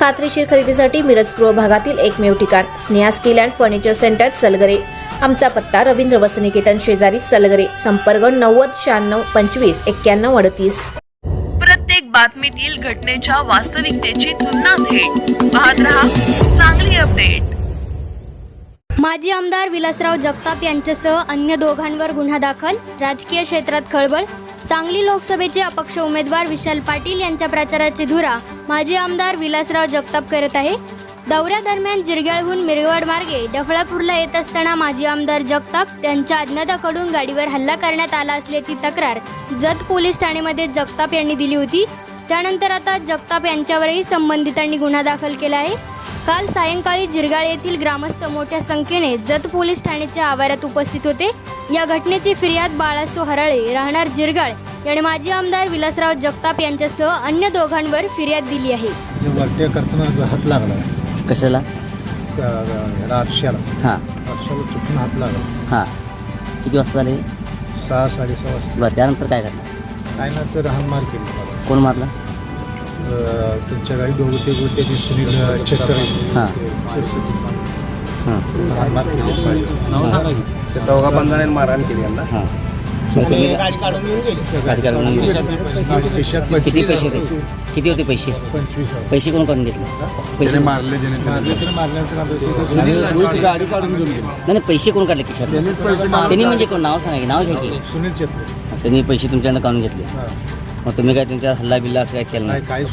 खात्रीशीर खरेदीसाठी मिरज पूर्व भागातील एकमेव ठिकाण Sneha steel and furniture centre Salgare. आमचा पत्ता रवींद्र वसनिकेतन शेजारी सलगरे संपर्क नव्वद शहाण्णव पंचवीस एक्क्याण्णव अडतीस. प्रत्येक बातमीतील घटनेच्या वास्तविकतेची तुलना थेट. पाहत रहा चांगली अपडेट. माजी आमदार विलासराव जगताप यांच्यासह अन्य दोघांवर गुन्हा दाखल राजकीय क्षेत्रात खळबळ सांगली लोकसभेचे अपक्ष उमेदवार विशाल पाटील यांच्या प्रचाराची धुरा माजी आमदार विलासराव जगताप करत आहे. दौऱ्यादरम्यान जिरग्याळहून मिरगवड मार्गे डफळापूरला येत असताना माजी आमदार जगताप त्यांच्या अज्ञाताकडून गाडीवर हल्ला करण्यात आला असल्याची तक्रार जत पोलीस ठाण्यामध्ये जगताप यांनी दिली होती. त्यानंतर आता जगताप यांच्यावरही संबंधितांनी गुन्हा दाखल केला आहे. काल सायंकाळी जिरगाळ येथील ग्रामस्थ मोठ्या संख्येने जत पोलीस ठाण्याच्या आवारात उपस्थित होते. या घटनेची फिर्याद बाळासो हराळे राहणार जिरगाळ याने माजी आमदार विलासराव जगताप यांच्यासह अन्य दोघांवर फिर्याद दिली आहे. जे वरती करताना हात लागला कशाला? हां. चुकून हात लागला. हां. किती वाजता झाले सहा साडेसहा वाजता. त्यानंतर काय करणार काय ना तर हानमार केली. कोण मारला? गाडी दोघं ते सुनील छत्र. हां. हां. चौघा मारहाण केली यांना. हां. किती पैसे होते? किती होते पैसे. पैसे कोण काढून घेतले? पैसे मारले नाही नाही, पैसे कोण काढले खिशात त्यांनी म्हणजे कोण? नाव सांगा नाव घ्या की. सुनील छत्र. त्यांनी पैसे तुमच्याकडनं काढून घेतले. हां. मग तुम्ही काय त्यांच्या हल्ला बिल्ला असं काय केलं काय नाही.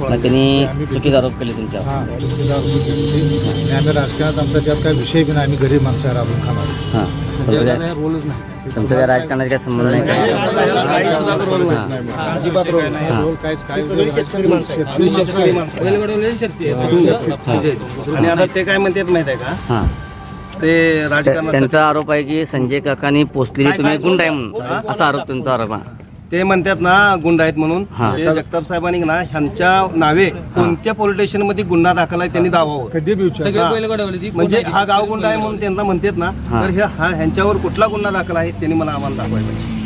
काय त्यांनी चुकीचा आरोप केले तुमच्यावर. हां चुकीचा आरोप केली. आणि आम्ही राजकारणात आमचा त्यात काही विषय बी नाही. आम्ही गरीब माणसं राबून खाणार हां. तुमचं काय तुमचं काय राजकारणाचा काय संबंध नाही? काय हां. अजिबात रोल नाही. रोल काहीच काय शेतकरी माणसं आणि आता ते काय म्हणतात माहीत आहे का? हां. ते त्या- राजकारणासाठी त्यांचा आरोप आहे की संजय काकांनी पोचलेली तुम्ही गुंड आहे म्हणून. असा आरोप त्यांचा आरोप आहे. ते म्हणतात ना गुंड आहेत म्हणून हा. ते जगताप साहेबांनी ना ह्यांच्या नावे कोणत्या पोलीस स्टेशनमध्ये गुन्हा दाखल आहे त्यांनी दावावं कधी बी विचार हा. म्हणजे हा गाव गुंड आहे म्हणून त्यांना म्हणतात ना हा. तर हे हा ह्यांच्यावर कुठला गुन्हा दाखल आहे त्यांनी मला आम्हाला दाखवायला पाहिजे